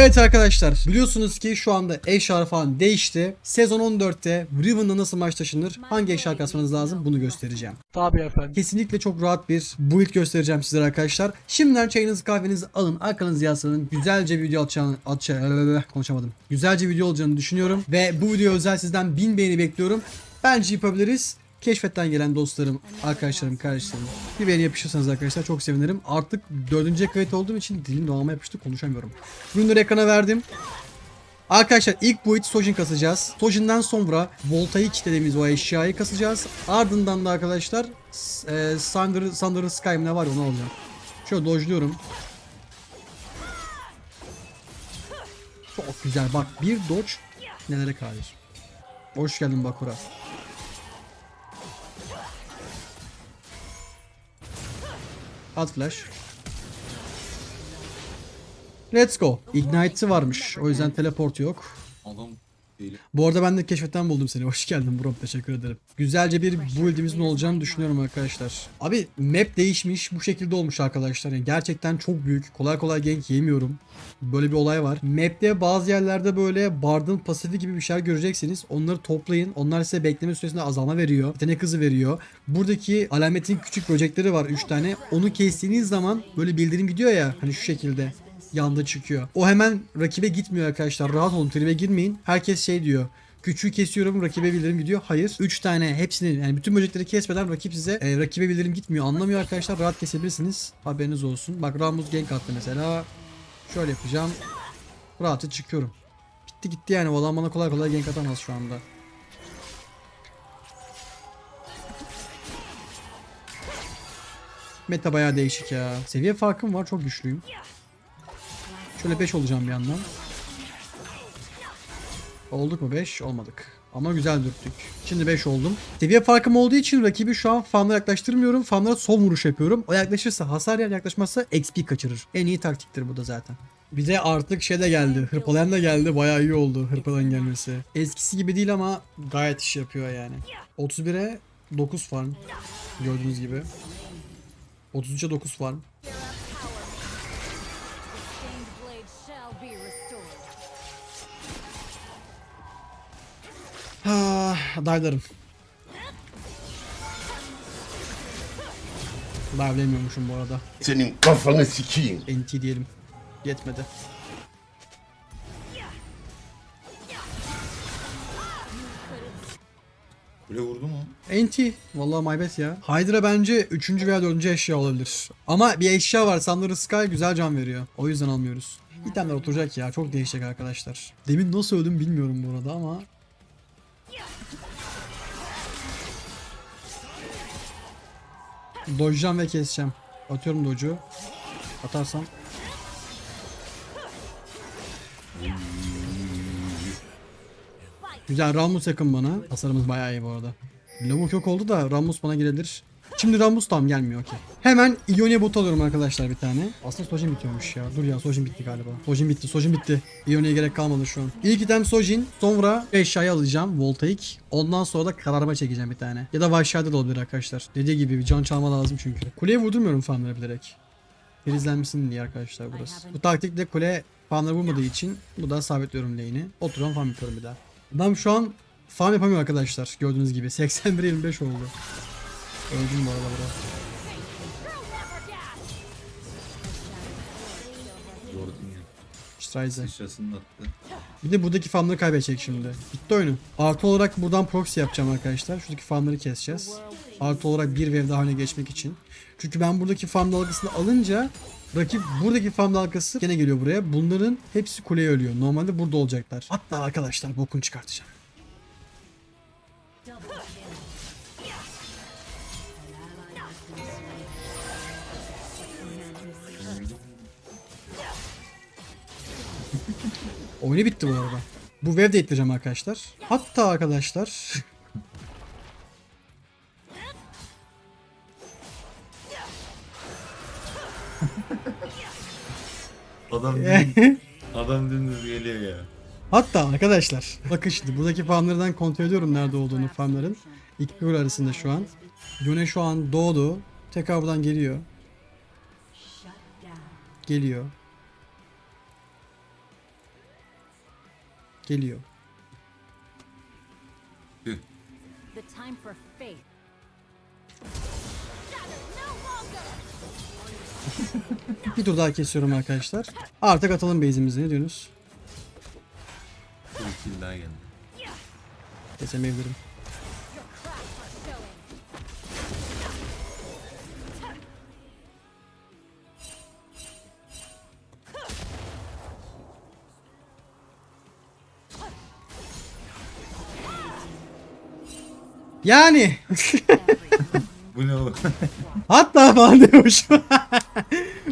Evet arkadaşlar biliyorsunuz ki şu anda eşya falan değişti. Sezon 14'te Riven'da nasıl maç taşınır, hangi eşya kasmanız lazım bunu göstereceğim. Tabii efendim. Kesinlikle çok rahat bir build göstereceğim sizlere arkadaşlar. Şimdiden çayınızı kahvenizi alın arkanızı yaslanın. Güzelce video atacağını, atacağını konuşamadım. Güzelce video olacağını düşünüyorum. Ve bu video özel sizden 1000 beğeni bekliyorum. Bence yapabiliriz. Keşfetten gelen dostlarım, arkadaşlarım, kardeşlerim bir beğeni yapışırsanız arkadaşlar çok sevinirim. Artık dördüncü kayıt olduğum için dilim doğama yapıştı konuşamıyorum. Ürünleri ekrana verdim. Arkadaşlar ilk boyut Sojin kasacağız. Sojin'den sonra Voltaik dediğimiz o eşyayı kasacağız. Ardından da arkadaşlar e, Thunder, Thunder Sky ne var onu alacağım. Şöyle dojluyorum. Çok güzel bak bir dodge nelere kadir. Hoş geldin Bakura. At flash. Let's go. Ignite'ı varmış. O yüzden teleport yok. Adam değil. Bu arada ben de keşfetten buldum seni. Hoş geldin bro. Teşekkür ederim. Güzelce bir build'imizin olacağını düşünüyorum arkadaşlar. Abi map değişmiş. Bu şekilde olmuş arkadaşlar. Yani gerçekten çok büyük. Kolay kolay gank yemiyorum. Böyle bir olay var. Map'te bazı yerlerde böyle Bard'ın pasifi gibi bir şeyler göreceksiniz. Onları toplayın. Onlar size bekleme süresinde azalma veriyor. Yetenek hızı veriyor. Buradaki alametin küçük böcekleri var 3 tane. Onu kestiğiniz zaman böyle bildirim gidiyor ya. Hani şu şekilde yanda çıkıyor. O hemen rakibe gitmiyor arkadaşlar. Rahat olun tribe girmeyin. Herkes şey diyor. Küçüğü kesiyorum rakibe bildirim gidiyor. Hayır. 3 tane hepsini yani bütün böcekleri kesmeden rakip size e, rakibe bildirim gitmiyor. Anlamıyor arkadaşlar. Rahat kesebilirsiniz. Haberiniz olsun. Bak Ramus gank attı mesela. Şöyle yapacağım. Rahatça çıkıyorum. Bitti gitti yani. O adam bana kolay kolay gank atamaz şu anda. Meta bayağı değişik ya. Seviye farkım var. Çok güçlüyüm. Şöyle 5 olacağım bir yandan. Olduk mu 5? Olmadık. Ama güzel dürttük. Şimdi 5 oldum. Seviye farkım olduğu için rakibi şu an farmlara yaklaştırmıyorum. Farmlara son vuruş yapıyorum. O yaklaşırsa hasar yer yaklaşmazsa XP kaçırır. En iyi taktiktir bu da zaten. Bir de artık şey de geldi. Hırpalayan da geldi. Bayağı iyi oldu hırpalayan gelmesi. Eskisi gibi değil ama gayet iş yapıyor yani. 31'e 9 farm. Gördüğünüz gibi. 33'e 9 farm. Daylarım. Dive'lemiyormuşum bu arada. Senin kafanı sikeyim. NT diyelim. Yetmedi. Kule vurdu mu? NT. Vallahi my bad ya. Hydra bence 3. veya 4. eşya olabilir. Ama bir eşya var. Thunder Sky güzel can veriyor. O yüzden almıyoruz. İtemler oturacak ya. Çok değişecek arkadaşlar. Demin nasıl öldüm bilmiyorum bu arada ama. Dojacağım ve keseceğim. Atıyorum doju. Atarsam. Güzel Ramus yakın bana. Hasarımız bayağı iyi bu arada. Lavuk yok oldu da Ramus bana gelebilir. Şimdi Ramus tam gelmiyor ki. Hemen Ionia bot alıyorum arkadaşlar bir tane. Aslında Sojin bitiyormuş ya. Dur ya Sojin bitti galiba. Sojin bitti. Sojin bitti. Ionia'ya gerek kalmadı şu an. İlk item Sojin. Sonra eşyayı alacağım. Voltaik. Ondan sonra da kararma çekeceğim bir tane. Ya da Vahşi'de de olabilir arkadaşlar. Dediği gibi bir can çalma lazım çünkü. Kuleye vurdurmuyorum farmları bilerek. Filizlenmesin diye arkadaşlar burası. Bu taktikle kule farmları vurmadığı için bu da sabitliyorum lane'i. Oturan farm yapıyorum bir daha. Adam şu an farm yapamıyor arkadaşlar gördüğünüz gibi. 81-25 oldu. Öldüm bu arada. Gördün ya. Strize. Sıçrasını attı. Bir de buradaki farmları kaybedecek şimdi. Bitti oyunu. Artı olarak buradan proxy yapacağım arkadaşlar. Şuradaki farmları keseceğiz. Artı olarak bir wave daha öne geçmek için. Çünkü ben buradaki farm dalgasını alınca rakip buradaki farm dalgası gene geliyor buraya. Bunların hepsi kuleye ölüyor. Normalde burada olacaklar. Hatta arkadaşlar bokunu çıkartacağım. Oyunu bitti bu arada. Bu wave de ittireceğim arkadaşlar. Hatta arkadaşlar Adam dümdüz, adam dümdüz geliyor ya. Hatta arkadaşlar bakın şimdi buradaki farmlardan kontrol ediyorum nerede olduğunu farmların. İki pure arasında şu an. Yone şu an doğdu. Tekrar buradan geliyor. Geliyor. Geliyor. Tüh. The time for faith. Bir tur daha kesiyorum arkadaşlar. Artık atalım base'imizi. Ne diyorsunuz? Bir kill daha geldi. Kesemeyebilirim. Yani. Bu ne oğlum? Hatta falan diyormuşum.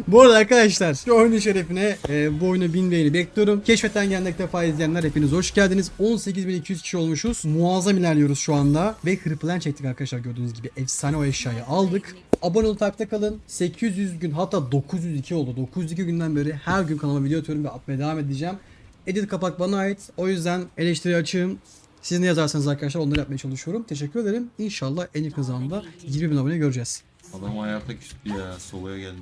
bu arada arkadaşlar şu oyunun şerefine e, bu oyunu 1000 beğeni bekliyorum. Keşfetten gelen ilk defa izleyenler hepiniz hoş geldiniz. 18.200 kişi olmuşuz. Muazzam ilerliyoruz şu anda. Ve hırpılan çektik arkadaşlar gördüğünüz gibi. Efsane o eşyayı aldık. Abone olup takipte kalın. 800 gün hatta 902 oldu. 902 günden beri her gün kanalıma video atıyorum ve atmaya devam edeceğim. Edit kapak bana ait. O yüzden eleştiri açığım. Siz ne yazarsanız arkadaşlar onları yapmaya çalışıyorum. Teşekkür ederim. İnşallah en yakın zamanda 20 bin abone göreceğiz. Adam hayata küstü ya. Solo'ya geldi.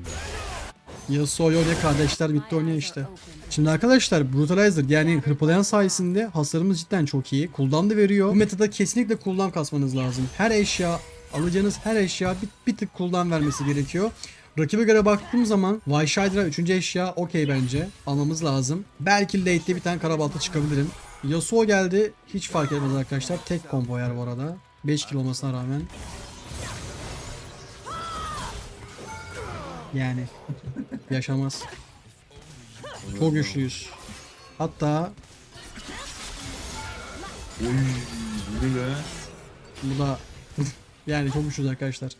Yasuo Yoria kardeşler bitti oynuyor işte. Şimdi arkadaşlar Brutalizer yani hırpalayan sayesinde hasarımız cidden çok iyi. Cooldown da veriyor. Bu metada kesinlikle cooldown kasmanız lazım. Her eşya alacağınız her eşya bir, bir tık cooldown vermesi gerekiyor. Rakibe göre baktığım zaman Vayshydra 3. eşya okey bence. Almamız lazım. Belki late'de bir tane karabalta çıkabilirim. Yasuo geldi. Hiç fark etmez arkadaşlar. Tek combo yer bu arada. 5 kill olmasına rağmen. Yani yaşamaz. Çok güçlüyüz. Hatta Oy. Bu ne bu da yani çok güçlüyüz arkadaşlar.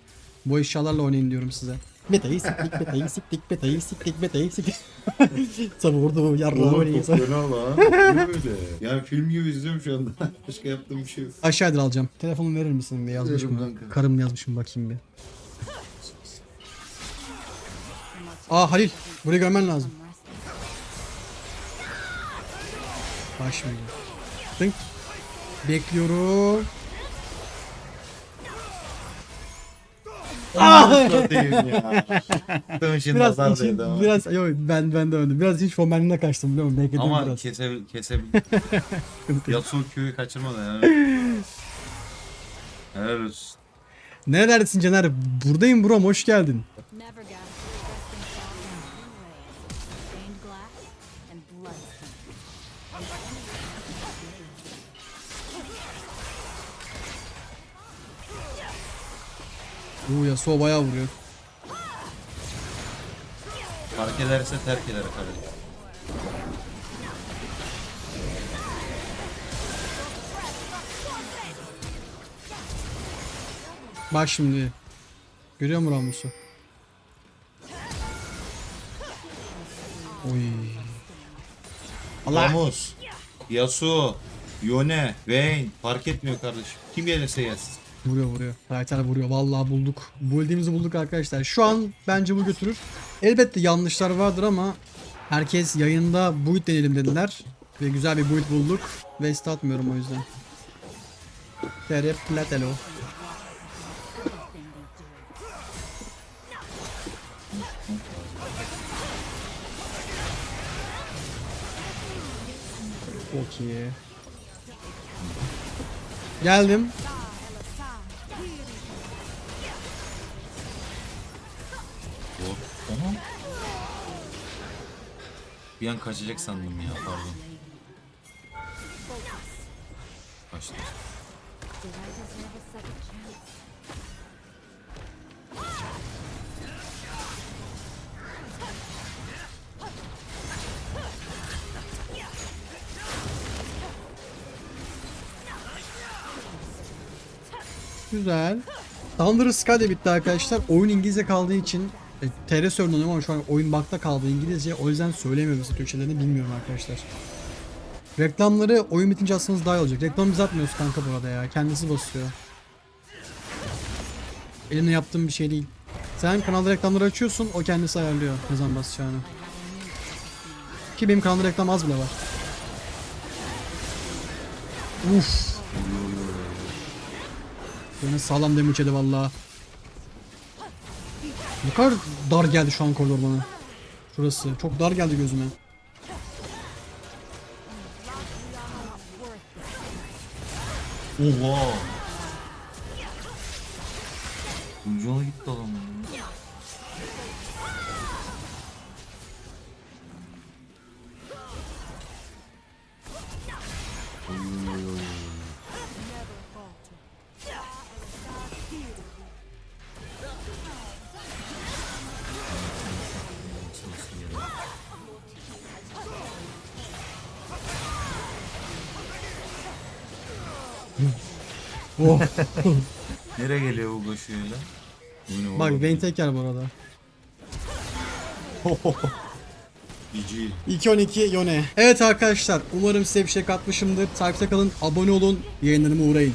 Bu eşyalarla oynayın diyorum size. Beta'yı siktik, beta'yı siktik, beta'yı siktik, beta'yı siktik. Sana vurdu yarrağı Oğlum oynayın. çok fena lan. Bu böyle. Yani film gibi izliyorum şu anda. Başka yaptığım bir şey yok. Aşağıdır alacağım. Telefonumu verir misin bir yazmış Veririm kanka. Karım yazmış mı bakayım bir. Aa Halil burayı görmen lazım. Şimdi. Dınk. Bekliyorum. Şimdi Biraz nazar için, değdi ama. biraz yok ben ben de öyle. Biraz hiç fomenliğine kaçtım biliyor musun? Bekledim Ama biraz. Sıkıntı yok. Yasuo köyü kaçırmadı ya. Helal olsun. Neredesin Caner? Buradayım Buram hoş geldin. Uuu Yasuo bayağı vuruyor. Fark ederse terk eder kardeşim. Bak şimdi. Görüyor musun Ramus'u? Oy. Allah. Ramus, Yasuo, Yone, Vayne fark etmiyor kardeşim. Kim gelirse gelsin. Vuruyor vuruyor. Rayter vuruyor. Vallahi bulduk. Bulduğumuzu bulduk arkadaşlar. Şu an bence bu götürür. Elbette yanlışlar vardır ama herkes yayında build deneyelim dediler. Ve güzel bir build bulduk. Waste atmıyorum o yüzden. TR Platelo. Çok iyi. Geldim. Bir an kaçacak sandım ya pardon. Kaçtı. Güzel. Thunder Sky de bitti arkadaşlar. Oyun İngilizce kaldığı için TR sorun oynuyorum ama şu an oyun bakta kaldı İngilizce. O yüzden söylemiyorum size Türkçelerini bilmiyorum arkadaşlar. Reklamları oyun bitince atsanız daha iyi olacak. Reklam biz atmıyoruz kanka burada ya. Kendisi basıyor. Elimle yaptığım bir şey değil. Sen kanalda reklamları açıyorsun, o kendisi ayarlıyor ne zaman basacağını. Ki benim kanalda reklam az bile var. Uf. Yine sağlam damage yedi valla. Ne kadar dar geldi şu an koridor bana. Şurası. Çok dar geldi gözüme. Oha. Ucuna gitti adamın. Oh. Nereye geliyor bu koşuyla? Bak? Vayne teker bu arada. GG. 2-12 Yone. Evet arkadaşlar umarım size bir şey katmışımdır. Takipte kalın, abone olun, yayınlarıma uğrayın.